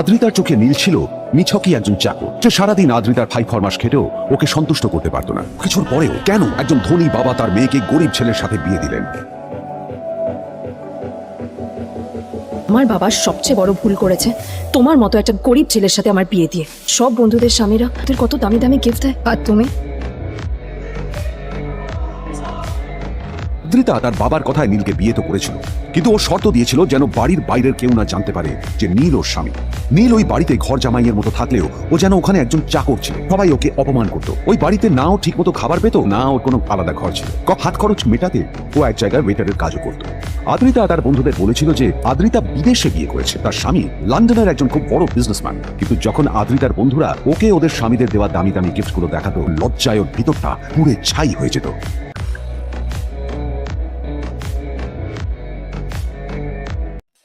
আদ্রিতার চোখে নীল ছিল, নিছকই একজন চাকর। সে সারাদিন আদ্রিতার ফাই ফরমাস খেটেও ওকে সন্তুষ্ট করতে পারতো না। কিছুর পরেও কেন একজন ধনী বাবা তার মেয়েকে গরিব ছেলের সাথে বিয়ে দিলেন? আমার বাবা সবচেয়ে বড় ভুল করেছে। তোমার মতো একটা গরিব ছেলের সাথে আমার বিয়ে দিয়ে। সব বন্ধুদের স্বামীরা তোর কত দামি দামি গিফট দেয়? আর তুমি? আদ্রিতা তার বাবার কথায় নীলকে বিয়ে তো করেছিল। কিন্তু ও শর্ত দিয়েছিল যেন বাড়ির বাইরের কেউ না জানতে পারে যে নীল ওর স্বামী। নীল ওই বাড়িতে ঘর জামাইয়ের মতো থাকলেও ও যেন ওখানে একজন চাকর ছিল। সবাই ওকে অপমান করতো। ওই বাড়িতে নাও ঠিকমতো খাবার পেতো, না ওর কোনো আলাদা ঘর ছিল। হাত খরচ মেটাতে ও এক জায়গায় ওয়েটারের কাজও করতো। আদ্রিতা তার বন্ধুদের বলেছিল যে আদ্রিতা বিদেশে বিয়ে করেছে। তার স্বামী লন্ডনের একজন খুব বড় বিজনেসম্যান কিন্তু যখন আদ্রিতার বন্ধুরা ওকে ওদের স্বামীদের দেওয়া দামি দামি গিফটগুলো দেখাতো, লজ্জায় ওর ভিতরটা পুড়ে ছাই হয়ে যেত।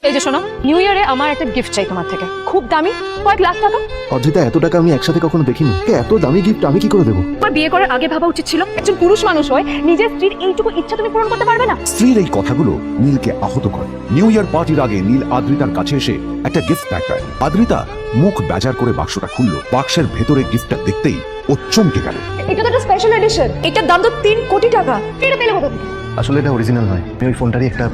এই যে শোনো নিউ ইয়ারে আমার একটা গিফট চাই তোমার থেকে। খুব দামি কয়েক লাখ টাকা। অদ্রিতা এত টাকা আমি একসাথে কখনো দেখিনি। এত দামি গিফট আমি কি করে দেবো? তোমার বিয়ে করার আগে ভাবা উচিত ছিল একজন পুরুষ মানুষ হয়ে নিজের স্ত্রীর এইটুকু ইচ্ছা তুমি পূরণ করতে পারবে না। স্ত্রীর এই কথাগুলো নীলকে আহত করে। নিউ ইয়ার পার্টির আগে নীল আদ্রিতার কাছে এসে একটা গিফট প্যাক দেয় আদ্রিতা মুখ বেজার করে বাক্সটা খুলল। বাক্সের ভেতরে গিফটটা দেখতেই ও চমকে গেল। এটা তো একটা স্পেশাল এডিশন এটার দাম তো তিন কোটি টাকা। এটা পেলে কোথা থেকে? আসলে এটা অরিজিনাল নয়। আমি ওই ফোনটারই একটা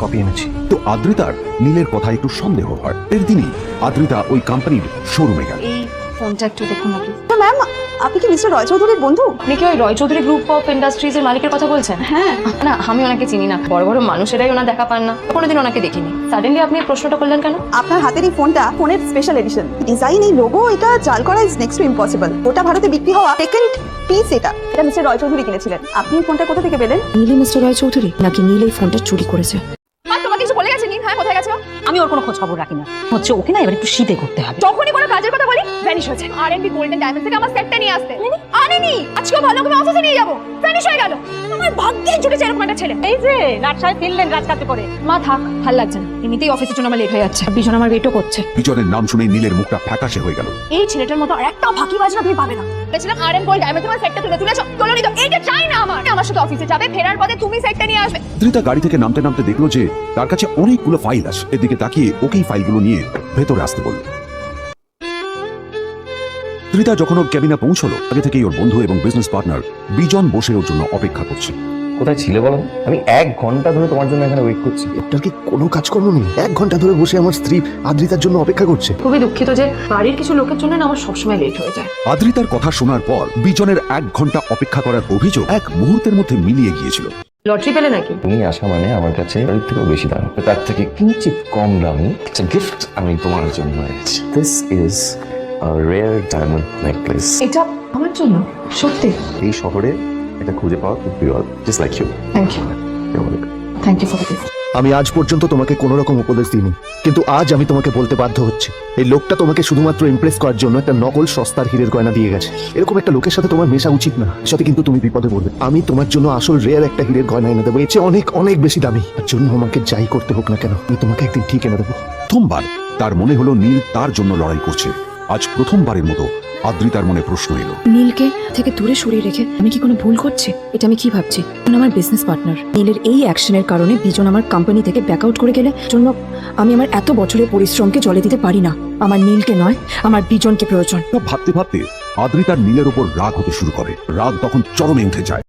কপি এনেছি। তো আদ্রিতার নীলের কথা একটু সন্দেহ হয়। এর দিনই আদ্রিতা ওই কোম্পানির শোরুমে গেল। এই ফোনটা একটু দেখুন না ম্যাম আপনি কি মিস্টার রয় চৌধুরীর বন্ধু? আপনি কি ওই Roy Chowdhury group of industries এর মালিকের কথা বলছেন? হ্যাঁ। না আমি ওনাকে চিনি না। বড় বড় মানুষেরাই ওনার দেখা পান না। কোনোদিন ওনাকে দেখিনি। সাডেনলি আপনি প্রশ্নটা করলেন কেন? আপনার হাতের এই ফোনটা ফোনের স্পেশাল এডিশন ডিজাইন এই লোগো এটা জাল করা ইজ নেক্সট টু ইম্পসিবল ওটা ভারতে বিক্রি হওয়া সেকেন্ড পিস এটা। এটা মিস্টার রয় চৌধুরী কিনেছিলেন। আপনি ফোনটা কোথা থেকে পেলেন? নীলি মিস্টার রয় চৌধুরী? নাকি নীল এই ফোনটা চুরি করেছে? আমি ওর কোনো খোঁজ খবর রাখি না। হচ্ছে ওকে না এবার একটু শীতে করতে হবে। যখনই কোনো কাজের কথা বলি ভ্যানিশ হয়েছে আর এনবি গোল্ডেন ডায়মন্ড থেকে আমার সেটটা নিয়ে আসতে। আনেনি। আজকে ভালো করে অফিসে নিয়ে যাব। ভ্যানিশ হয়ে গেল। আমার ভাগ্যে জুটেছে এরকম একটা ছেলে। এই যে রাত সাহেব ফিরলেন রাজকাতে করে। মা থাক ভালো লাগছে না। এমনিতেই অফিসের জন্য আমার লেট হয়ে যাচ্ছে। বিজন আমার ওয়েটও করছে। বিজনের নাম শুনে নীলের মুখটা ফ্যাকাশে হয়ে গেল। এই ছেলেটার মতো আর একটা ফাঁকি বাজনা তুমি পাবে না। বলেছিলাম আর এন গোল্ড ডায়মন্ড তোমার সেটটা তুলে তুলেছো। অফিসে যাবে, ফেরার পথে তুমি সাইটটা নিয়ে আসবে। গাড়ি থেকে নামতে নামতে দেখল যে তার কাছে অনেকগুলো ফাইল আছে। এদিকে তাকিয়ে ওকেই ফাইলগুলো নিয়ে ভেতরে আসতে বলল। ত্রিতা যখন ওর ক্যাবিনে পৌঁছলো, আগে থেকেই ওর বন্ধু এবং বিজনেস পার্টনার বিজন বসে ওর জন্য অপেক্ষা করছে। কোথায় ছিলে বলো? আমি এক ঘণ্টা ধরে তোমার জন্য এখানে ওয়েট করছি। এটার কি কোনো কাজকর্ম নেই? এক ঘণ্টা ধরে বসে আমার স্ত্রী আদ্রিতার জন্য অপেক্ষা করছে। খুবই দুঃখিত যে বাড়ির কিছু লোকের জন্য না আমার সবসময় লেট হয়ে যায়। আদ্রিতার কথা শোনার পর বিজনের এক ঘণ্টা অপেক্ষা করার অভিযোগ এক মুহূর্তের মধ্যে মিলিয়ে গিয়েছিল। লটারি পেলে নাকি? তুমি আসা মানে আমার কাছে এর থেকেও বেশি দাম তার থেকে কিঞ্চিত কম দামি একটা গিফট আমি তোমার জন্য এনেছি। This is rare diamond necklace এটা আমার জন্য? সত্যি? এই শহরে এটা খুঁজে পাওয়া খুব বিরল just like you thank you thank you for the gift আমি আজ পর্যন্ত তোমাকে কোনো রকম উপদেশ দিইনি কিন্তু আজ আমি তোমাকে বলতে বাধ্য হচ্ছি। এই লোকটা তোমাকে শুধুমাত্র ইমপ্রেস করার জন্য একটা নকল সস্তার হীরের গয়না দিয়ে গেছে। এরকম একটা লোকের সাথে তোমার মেশা উচিত না সাথে কিন্তু তুমি বিপদে পড়বে। আমি তোমার জন্য আসল রেয়ার একটা হীরের গয়না এনে দেবো এর চেয়ে অনেক অনেক বেশি দামি। তার জন্য আমাকে যাই করতে হোক না কেন আমি তোমাকে একদিন ঠিক এনে দেবো। প্রথমবার তার মনে হলো নীল তার জন্য লড়াই করছে। আজ প্রথমবারের মতো আদ্রিতার মনে প্রশ্ন এলো। নীলকে থেকে দূরে সরিয়ে রেখে আমি কি কোনো ভুল করছি? এটা আমি কি ভাবছি? আমার বিজনেস পার্টনার নীলের এই অ্যাকশনের কারণে বিজন আমার কোম্পানি থেকে ব্যাক আউট করে গেলে জন্য আমি আমার এত বছরের পরিশ্রমকে জলে দিতে পারি না। আমার নীলকে নয় আমার বিজনকে প্রয়োজন। ভাবতে ভাবতে আদ্রিতার নীলের উপর রাগ হতে শুরু করে। রাগ তখন চরমে উঠে যায়।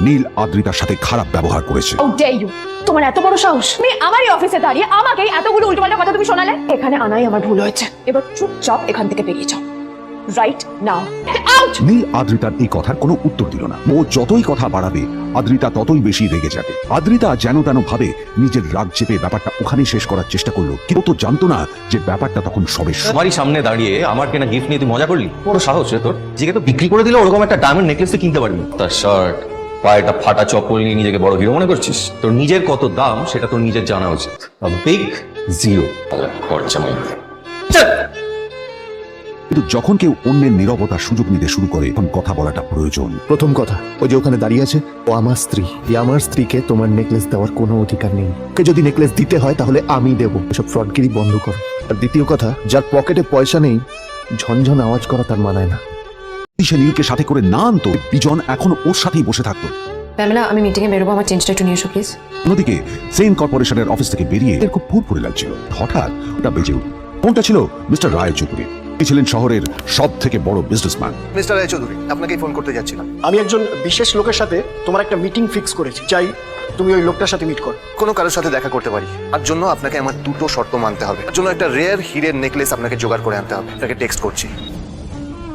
নীল! আদ্রিতার সাথে খারাপ ব্যবহার করেছে। ও ডে ইউ তোমার এত বড় সাহস। তুমি আমারই অফিসে দাঁড়িয়ে আমাকে এতগুলো উল্টোপাল্টা কথা তুমি শোনালে? এখানে আনাই আমার ভুল হয়েছে। এবার চুপচাপ এখান থেকে বেরিয়ে যাও। রাইট নাও আউট নীল আদ্রিতার এই কথার কোনো উত্তর দিল না। ও যতই কথা বাড়াবে আদ্রিতা ততই বেশি রেগে যাবে। আদ্রিতা যেন তেন ভাবে নিজের রাগ চেপে ব্যাপারটা ওখানেই শেষ করার চেষ্টা করল কিন্তু ও তো জানতো না যে ব্যাপারটা তখন সবে শুরু। তোমারই সামনে দাঁড়িয়ে আমার কেনা গিফট নিয়ে তুই মজা করলি? বড় সাহস রে তোর। জিকে তো বিক্রি করে দিলে ওরকম একটা ডায়মন্ড নেকলেস তুই কিনতে পারবি। তার শার্ট পায়েটা ফাটা চপ্পল নিয়ে নিজেকে বড় হিরো মনে করছিস? তোর নিজের কত দাম সেটা তোর নিজের জানা উচিত। বিগ জিরো খরচা কিন্তু যখন কেউ অন্যের নীরবতার সুযোগ নিতে শুরু করে তখন কথা বলাটা প্রয়োজন। প্রথম কথা ওই যে ওখানে দাঁড়িয়ে আছে ও আমার স্ত্রী। এই আমার স্ত্রীকে তোমার নেকলেস দেওয়ার কোনো অধিকার নেই। ওকে যদি নেকলেস দিতে হয় তাহলে আমি দেবো। এসব ফ্রডগিরি বন্ধ করো। আর দ্বিতীয় কথা যার পকেটে পয়সা নেই ঝনঝন আওয়াজ করা তার মানায় না। সে নীলকে সাথে করে না আনতো বিজন এখন ওর সাথেই বসে থাকতো। ম্যামলা আমি মিটিংয়ে বেরোবো আমার চেঞ্জটা একটু নিয়ে এসো প্লিজ অন্যদিকে সেন কর্পোরেশনের অফিস থেকে বেরিয়ে এর খুব ফুরফুরে লাগছিল। হঠাৎ ওটা বেজে উঠল। ফোনটা ছিল? মিস্টার রায় চৌধুরী তিনি ছিলেন শহরের সব থেকে বড় বিজনেসম্যান মিস্টার রায়চৌধুরী আপনাকেই ফোন করতে যাচ্ছিলাম। আমি একজন বিশেষ লোকের সাথে তোমার একটা মিটিং ফিক্স করেছি চাই তুমি ওই লোকটার সাথে মিট করো। কোনো কারোর সাথে দেখা করতে পারি। তার জন্য আপনাকে আমার দুটো শর্ত মানতে হবে। তার জন্য একটা রেয়ার হিরের নেকলেস আপনাকে জোগাড় করে আনতে হবে। আপনাকে টেক্সট করছি।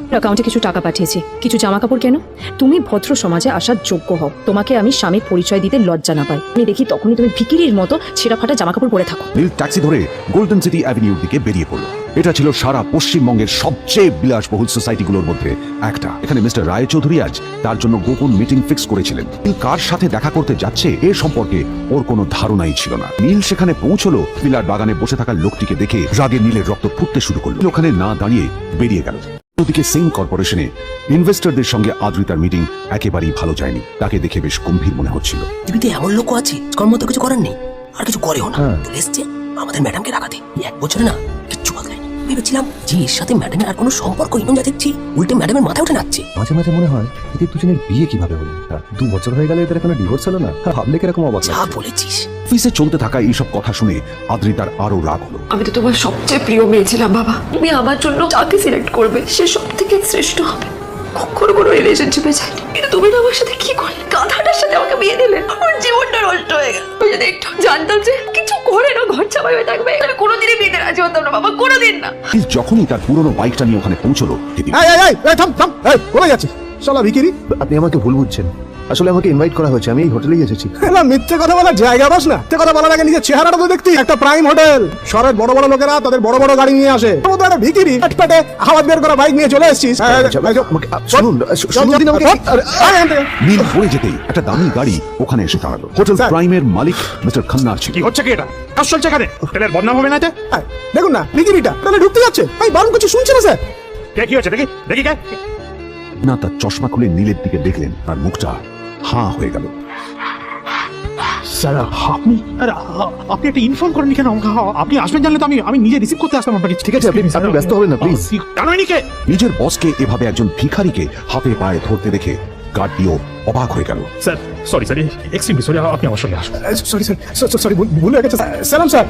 অ্যাকাউন্টে কিছু টাকা পাঠিয়েছি। কিছু জামা কাপড় কেন? তুমি ভদ্র সমাজে আসার যোগ্য হও। তোমাকে আমি স্বামীর পরিচয় দিতে লজ্জা না পাই। আমি দেখি তখনই তুমি ভিকিরির মতো ছেঁড়া ফাটা জামা কাপড় পরে থাকো। নীল ট্যাক্সি ধরে গোল্ডেন সিটি অ্যাভিনিউর দিকে বেরিয়ে পড়ল। এটা ছিল সারা পশ্চিমবঙ্গের সবচেয়ে বিলাসবহুল সোসাইটিগুলোর মধ্যে একটা। এখানে মিস্টার রায় চৌধুরী আজ তার জন্য গোপন মিটিং ফিক্স করেছিলেন। নীল কার সাথে দেখা করতে যাচ্ছে এ সম্পর্কে ওর কোনো ধারণাই ছিল না। নীল সেখানে পৌঁছলো পিলার বাগানে বসে থাকা লোকটিকে দেখে রাগে নীলের রক্ত ফুটতে শুরু করল। ওখানে না দাঁড়িয়ে বেরিয়ে গেল। ওদিকে সিং কর্পোরেশনে ইনভেস্টরদের সঙ্গে আদ্রিতার মিটিং একেবারেই ভালো যায়নি। তাকে দেখে বেশ গম্ভীর মনে হচ্ছিল। পৃথিবীতে এমন লোক আছে কর্ম তো কিছু করার নেই। আর কিছু করেও না। এসছে আমাদের ম্যাডামকে রাখাতে। এক বছরে না ভেবেছিলাম যে এর সাথে ম্যাডামের আর কোনো সম্পর্কই যা দেখছি উল্টে ম্যাডামের মাথা উঠে নাচছে। মাঝে মাঝে মনে হয় এদের দুজনের বিয়ে কীভাবে হলো? দু বছর হয়ে গেলে এদের এখনও ডিভোর্স হলো না? ভাবলে কীরকম অবাক যা। বলেছিস। অফিসে চলতে থাকা এইসব কথা শুনে আদ্রিতার আরও রাগ হলো। আমি তো তোমার সবচেয়ে প্রিয় মেয়ে ছিলাম বাবা। তুমি আমার জন্য যাকে সিলেক্ট করবে সে সব থেকে শ্রেষ্ঠ হবে। কখনো কোনো রিলেশনশিপে যায়নি কিন্তু তুমি না আমার সাথে কি করলে? গাধাটার সাথে আমাকে বিয়ে দিলে। আমার জীবনটা নষ্ট হয়ে গেল। আমি যদি একটু জানতাম যে কিছু করে না ঘর চাপাই হয়ে থাকবে তাহলে কোনোদিনই বিয়েতে রাজি হতাম না বাবা কোনোদিন না। যখনই তার পুরনো বাইকটা নিয়ে ওখানে পৌঁছলো এই এই এই থাম থাম এই কোথায় যাচ্ছিস শালা ভিকিরি। আপনি আমাকে ভুল বুঝছেন। আসলে আমাকে ইনভাইট করা হয়েছে আমি এই হোটেলেই এসেছি। না মিথ্যে কথা বলার জায়গা বাস না। মিথ্যে কথা বলার আগে নিজের চেহারাটা তো দেখতি একটা প্রাইম হোটেল শহরের বড় বড় লোকেরা তাদের বড় বড় গাড়ি নিয়ে আসে। তোর মতো একটা ভিকিরি পেটে হাওয়াত বের করা বাইক নিয়ে চলে এসেছিস। এই, এই, এই, আমাকে- আ, শুনুন শুনুন দিন আমাকে নীল পড়ে যেতেই একটা দামি গাড়ি ওখানে এসে দাঁড়াল। হোটেল প্রাইমের মালিক মিস্টার খান্নার ছিল। কি হচ্ছে কি এটা? কাজ চলছে এখানে? হোটেলের বদনাম হবে না এতে? এই, দেখুন না ভিকিরিটা তাহলে ঢুকতে যাচ্ছে। ভাই বারণ কিছু শুনছে না স্যার? কে কি হচ্ছে দেখি দেখি কে? না তার চশমা খুলে নীলের দিকে দেখলেন তার মুখটা হাঁ হয়ে গেল। স্যার আপনি আপনি একটা ইনফর্ম করেননি কেন? আমাকে? আপনি আসবেন জানলে তো আমি আমি নিজে রিসিভ করতে আসতাম আপনাকে ঠিক আছে, আপনি- আপনি ব্যস্ত হবেন না, please. জানোই নিজের বসকে এভাবে একজন ভিখারিকে হাতে পায়ে ধরতে দেখে গার্ডিও অবাক হয়ে গেল। Sir sorry sir extremely sorry আপনি আমার সঙ্গে আসুন। সরি স্যার সরি ভুল হয়ে গেছে স্যার। স্যার।